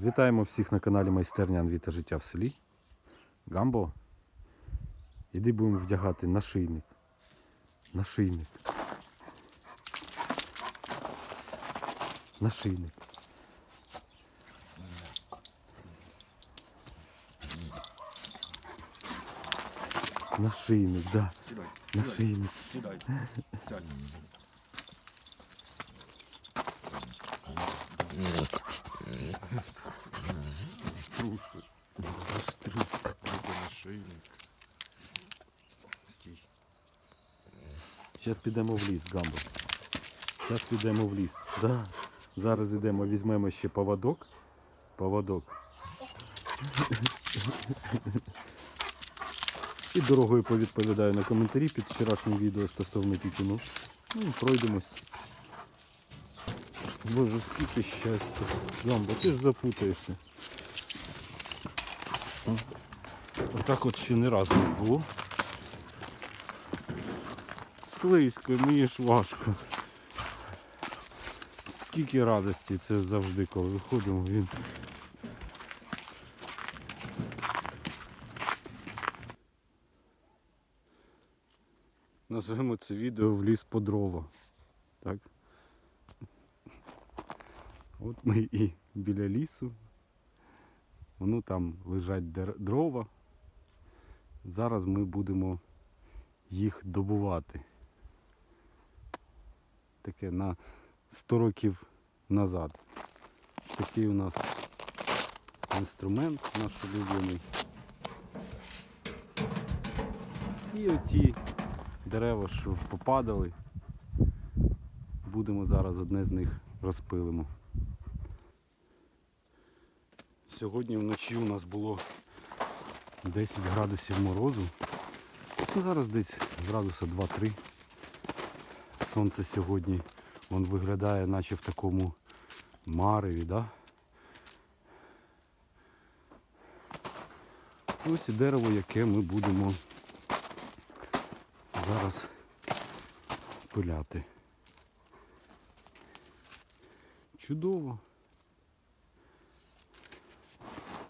Вітаємо всіх на каналі Майстерня Анвіта Життя в селі. Гамбо. Іди будемо вдягати нашийник. Нашийник. Нашийник. Нашийник, да. Сідай, Нашийник. сідай. Сядь. Штруси. Штрус. Буде нашийник. Стій. Зараз підемо в ліс, Гамбо. Зараз підемо в ліс. Да. Зараз йдемо, візьмемо ще поводок. Поводок. І дорогою повідповідаю на коментарі під вчорашнім відео стосовно тютюну. Ну, пройдемось. Боже, скільки щастя. Гамбо, ти ж запутаєшся. Отак от ще не разу не було. Слизько, мені ж важко. Скільки радості це завжди, коли виходимо, він. Назвемо це відео в ліс по дрова. Так? От ми і біля лісу. Воно там лежать дрова. Зараз ми будемо їх добувати. Таке на 100 років назад. Такий у нас інструмент наш улюблений. І оті дерева, що попадали, будемо зараз одне з них розпилимо. Сьогодні вночі у нас було 10 градусів морозу. Ну, зараз десь градуса 2-3. Сонце сьогодні вон виглядає наче в такому мареві, да? Ось і дерево, яке ми будемо зараз пиляти. Чудово.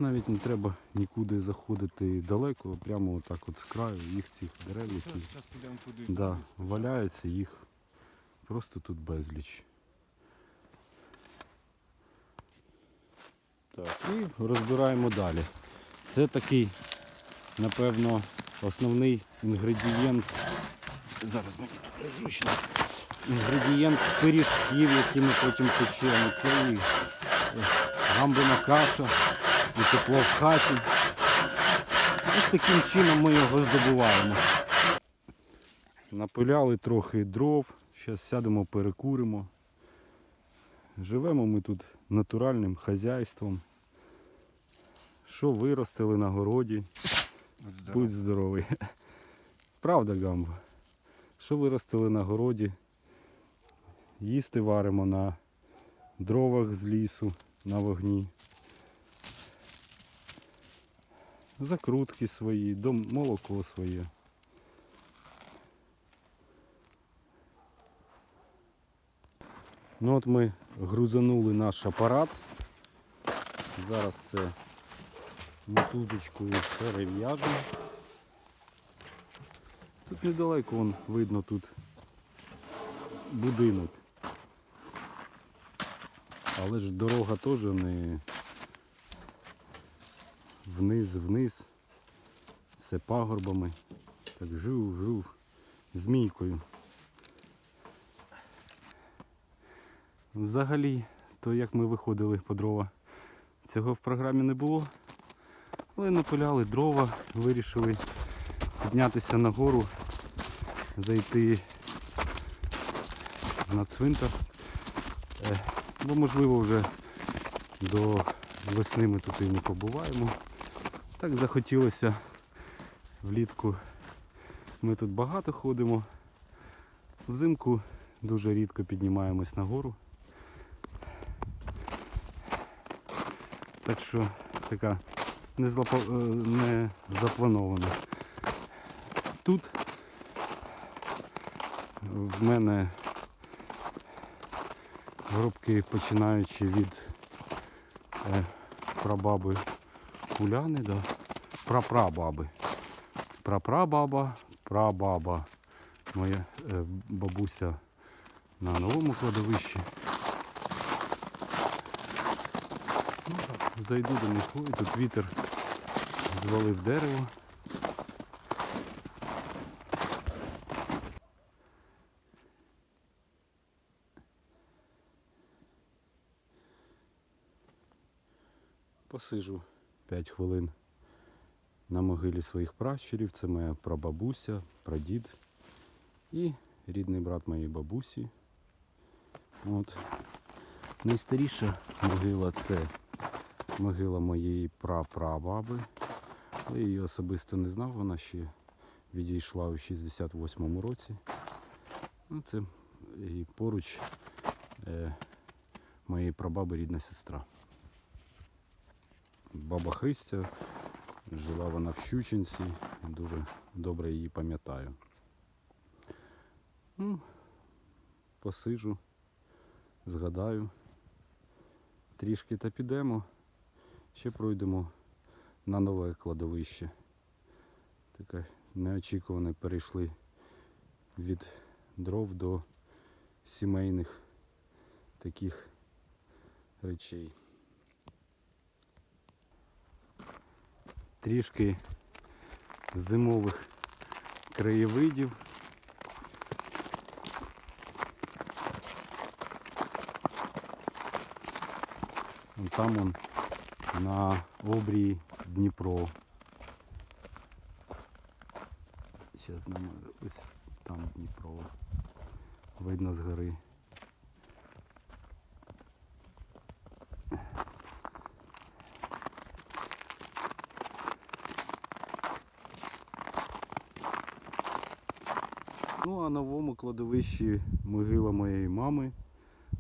Навіть не треба нікуди заходити далеко, прямо отак от з краю їх цих дерев, які да, валяються, їх просто тут безліч. Так, і розбираємо далі. Це такий, напевно, основний інгредієнт. Зараз мені тут незручно. Інгредієнт пиріжків, які ми потім печемо. Це і гамбина каша, і тепло в хаті. Ось таким чином ми його здобуваємо. Напиляли трохи дров, зараз сядемо, перекуримо. Живемо ми тут натуральним хазяйством. Що виростили на городі, будь здоровий. Правда, Гамбо? Що виростили на городі, їсти варимо на дровах з лісу, на вогні. Закрутки свої, молоко своє. Ну от ми грузанули наш апарат. Зараз це мотузочкою перев'яжемо. Тут недалеко вон, видно тут будинок. Але ж дорога теж не вниз-вниз. Все пагорбами. Так жув-жув змійкою. Взагалі, то як ми виходили по дрова, цього в програмі не було. Але напиляли дрова, вирішили піднятися нагору, зайти на цвинтар. Е, Бо можливо вже до весни ми тут і не побуваємо. Так захотілося влітку. Ми тут багато ходимо. Взимку дуже рідко піднімаємось нагору. Так що така не, е, запланована. Тут в мене гробки починаючи від е, прабаби Уляни, да. Прапрабаби. Прапрабаба, прабаба. Моя е, бабуся на новому кладовищі. Ну, зайду до них, ой, тут вітер звалив дерево. Посижу 5 хвилин на могилі своїх пращурів. Це моя прабабуся, прадід і рідний брат моєї бабусі. От. Найстаріша могила це могила моєї прапрабаби. Я її особисто не знав, вона ще відійшла у 68-му році. Ну, це і поруч е, моєї прабаби рідна сестра. Баба Христя, жила вона в Щучинці, дуже добре її пам'ятаю. Ну, посижу, згадаю. Трішки та підемо. Ще пройдемо на нове кладовище. Таке неочікуване перейшли від дров до сімейних таких речей. Трішки зимових краєвидів. Там он на обрії Дніпро. Зараз нам ось там Дніпро. Видно з гори. На новому кладовищі могила моєї мами,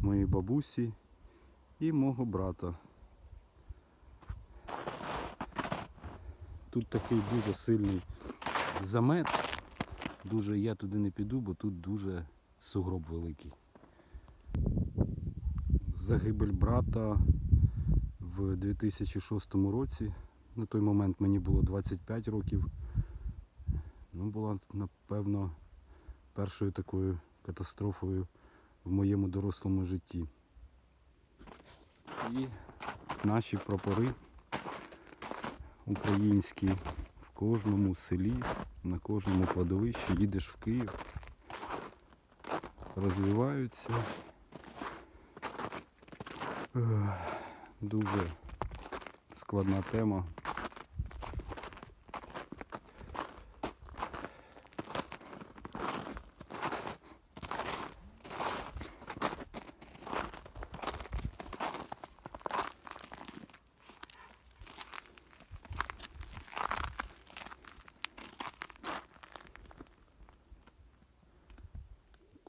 моєї бабусі і мого брата. Тут такий дуже сильний замет. Дуже я туди не піду, бо тут дуже сугроб великий. Загибель брата в 2006 році. На той момент мені було 25 років. Ну, була, напевно, першою такою катастрофою в моєму дорослому житті. І наші прапори українські в кожному селі, на кожному кладовищі їдеш в Київ, розвиваються. Дуже складна тема.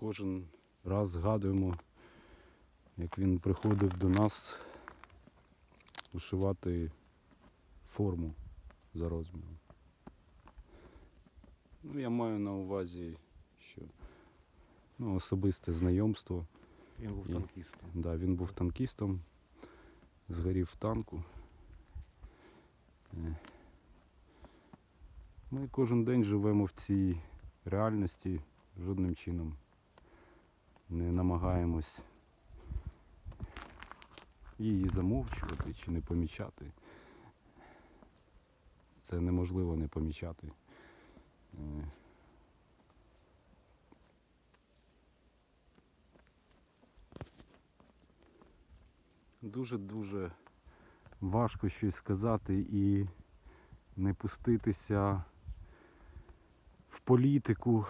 Кожен раз згадуємо, як він приходив до нас ушивати форму за розміром. Ну, я маю на увазі, що ну, особисте знайомство. Він був танкістом. Да, він був танкістом, згорів в танку. Е. Ми кожен день живемо в цій реальності, жодним чином не намагаємось її замовчувати чи не помічати. Це неможливо не помічати. Е. Дуже-дуже важко щось сказати і не пуститися в політику.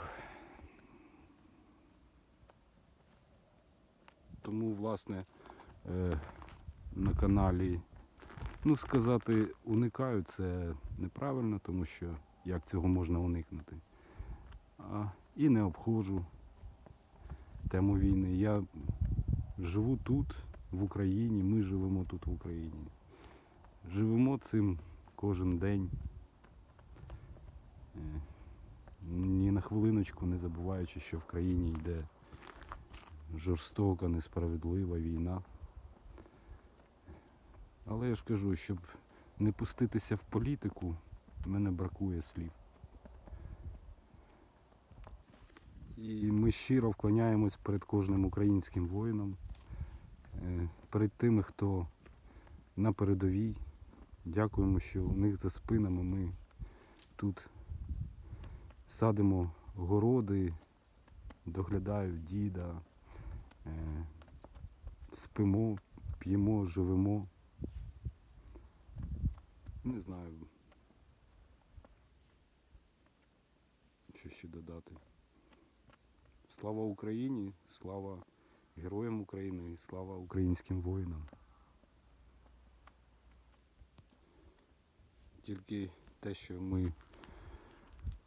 Тому, власне, е, на каналі, ну сказати, уникаю це неправильно, тому що як цього можна уникнути. А, і не обходжу тему війни. Я живу тут, в Україні, ми живемо тут в Україні. Живемо цим кожен день. Е, Ні на хвилиночку не забуваючи, що в країні йде жорстока, несправедлива війна. Але я ж кажу, щоб не пуститися в політику, мене бракує слів. І ми щиро вклоняємось перед кожним українським воїном, е, перед тими, хто на передовій. Дякуємо, що у них за спинами ми тут садимо городи, доглядають діда, спимо, п'ємо, живемо. Не знаю. Що ще додати. Слава Україні, слава героям України слава українським воїнам. Тільки те, що ми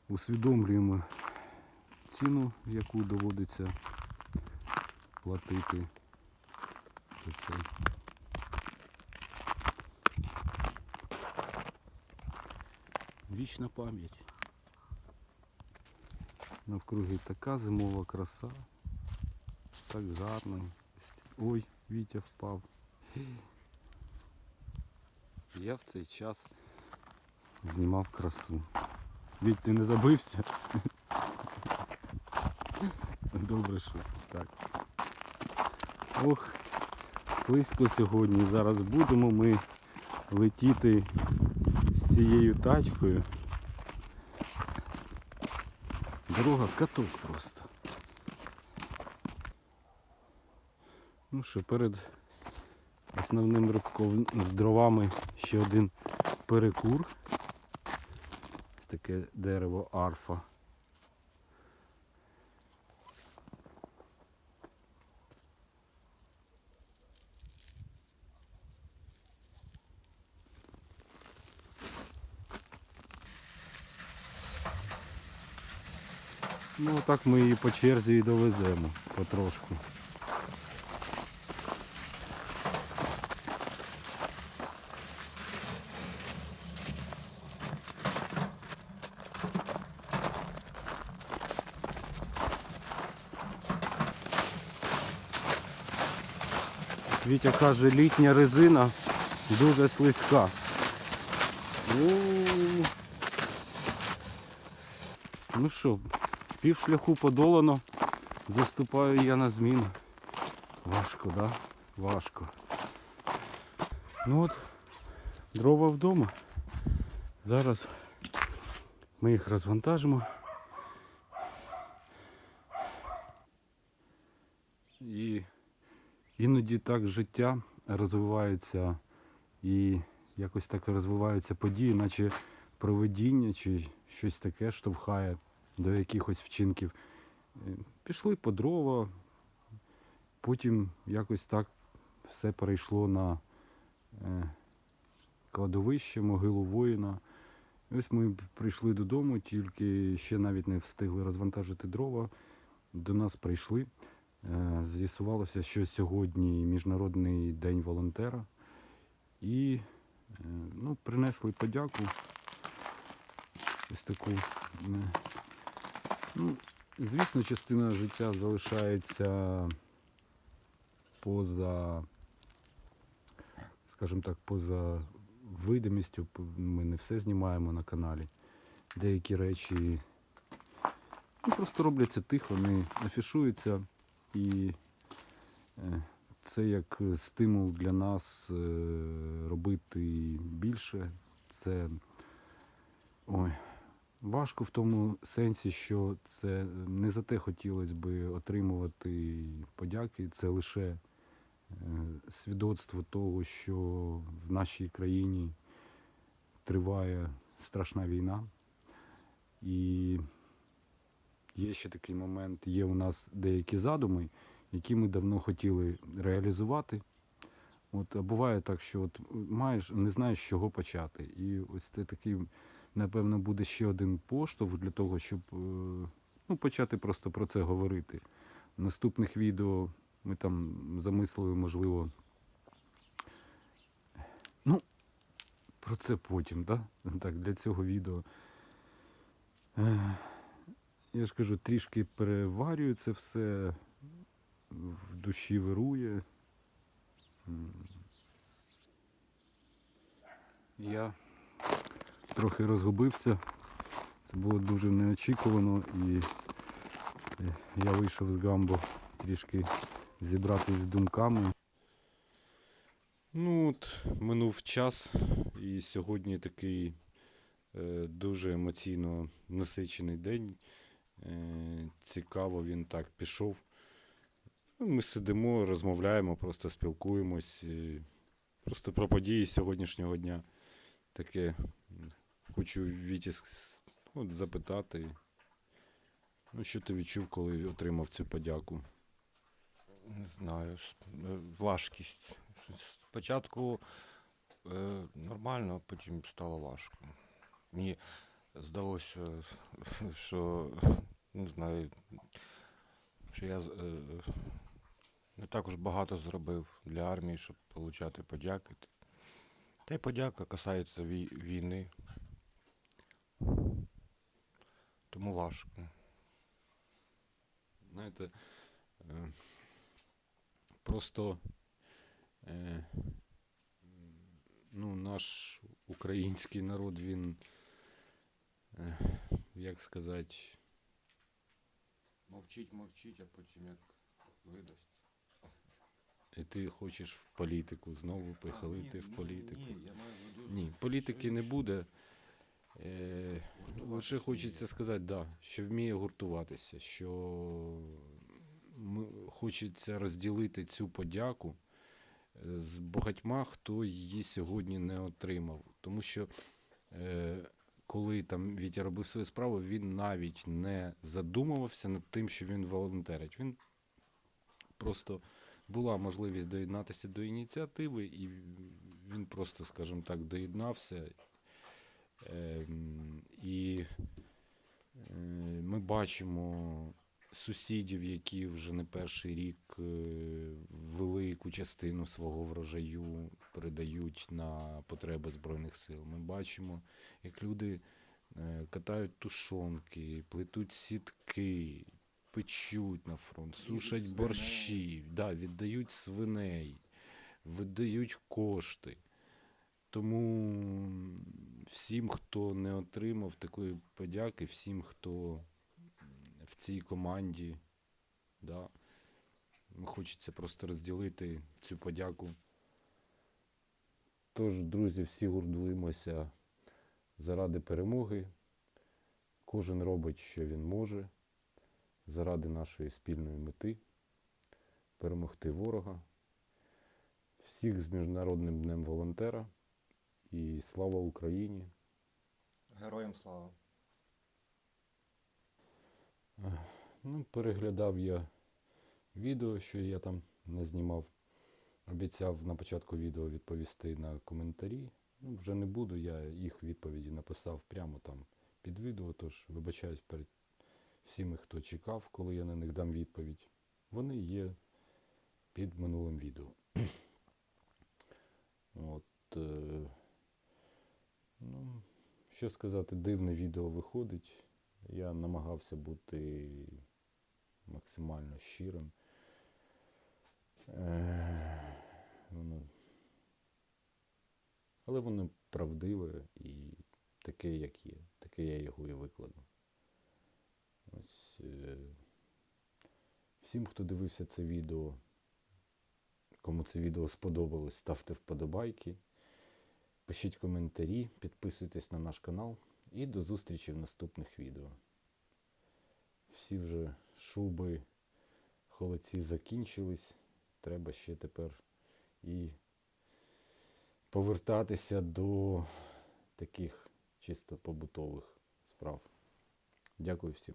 усвідомлюємо ціну, яку доводиться платити за це. Вічна пам'ять. Навкруги така зимова краса. Так гарно. Ой, Вітя впав. Я в цей час знімав красу. Віть, ти не забився? Добре, що так. Ох, слизько сьогодні. Зараз будемо ми летіти з цією тачкою. Дорога каток просто. Ну що, перед основним рибком з дровами ще один перекур. Ось таке дерево арфа. Ну так ми її по черзі і довеземо потрошку. Вітя каже, літня резина дуже слизька. Ну що, пів шляху подолано, заступаю я на зміну. Важко, да? Важко. Ну от, дрова вдома. Зараз ми їх розвантажимо. І іноді так життя розвивається і якось так розвиваються події, наче проведіння чи щось таке штовхає до якихось вчинків. Е, Пішли по дрова, потім якось так все перейшло на е, кладовище, могилу воїна. Ось ми прийшли додому, тільки ще навіть не встигли розвантажити дрова. До нас прийшли. Е, З'ясувалося, що сьогодні Міжнародний день волонтера. І ну, принесли подяку. Ось таку. Ну, звісно, частина життя залишається поза, скажімо так, поза видимістю. Ми не все знімаємо на каналі. Деякі речі ну, просто робляться тихо, не афішуються. І е, це як стимул для нас е, робити більше. Це ой, важко в тому сенсі, що це не за те хотілося би отримувати подяки. Це лише е, свідоцтво того, що в нашій країні триває страшна війна. І є ще такий момент, є у нас деякі задуми, які ми давно хотіли реалізувати. От, а буває так, що от маєш, не знаєш, з чого почати. І ось це такий, напевно, буде ще один поштовх для того, щоб е, ну, почати просто про це говорити. В наступних відео ми там замислили, можливо. Ну, про це потім, да? так? Для цього відео. Е, Я ж кажу, трішки переварюю це все, в душі вирує. Я трохи розгубився. Це було дуже неочікувано і е, я вийшов з гамбо трішки зібратися з думками. Ну от, минув час, і сьогодні такий е, дуже емоційно насичений день. Е, цікаво він так пішов. Ну, Ми сидимо, розмовляємо, просто спілкуємось. Просто про події сьогоднішнього дня. Таке хочу Віті от, запитати. Ну, що ти відчув, коли отримав цю подяку? Не знаю. е, Важкість. Спочатку е, нормально, а потім стало важко. Мені здалося, що не знаю, що я е, не так уж багато зробив для армії, щоб отримати подяки. Та й подяка касається війни. Тому важко. Знаєте, е, просто е, ну, наш український народ, він, е, як сказати, Мовчить, мовчить, а потім як видасть. і ти хочеш в політику знову похилити в політику. Ні, я маю Ні, політики не буде. Е, лише хочеться сказати, да, що вміє гуртуватися, що хочеться розділити цю подяку е, з багатьма, хто її сьогодні не отримав. Тому що е, коли там Вітя робив свою справу, він навіть не задумувався над тим, що він волонтерить. Він просто була можливість доєднатися до ініціативи, і він просто, скажімо так, доєднався. Ем, І е, ми бачимо сусідів, які вже не перший рік е, велику частину свого врожаю передають на потреби Збройних сил. Ми бачимо, як люди е, катають тушонки, плетуть сітки, печуть на фронт, сушать борщі, да, віддають свиней, видають кошти. Тому всім, хто не отримав такої подяки, всім, хто в цій команді, да, хочеться просто розділити цю подяку. Тож, друзі, всі гурдуємося заради перемоги. Кожен робить, що він може, заради нашої спільної мети перемогти ворога. Всіх з Міжнародним днем волонтера і слава Україні! Героям слава. Ну, переглядав я відео, що я там не знімав. Обіцяв на початку відео відповісти на коментарі. Ну, вже не буду, я їх відповіді написав прямо там під відео, тож вибачаюсь перед всіми, хто чекав, коли я на них дам відповідь. Вони є під минулим відео. От, е, ну, що сказати, дивне відео виходить. Я намагався бути максимально щирим. Воно... Але воно правдиве і таке, як є. Таке я його і викладу. Ось, е... Всім, хто дивився це відео, кому це відео сподобалось, ставте вподобайки, пишіть коментарі, підписуйтесь на наш канал і до зустрічі в наступних відео. Всі вже шуби, холодці закінчились. Треба ще тепер і повертатися до таких чисто побутових справ. Дякую всім.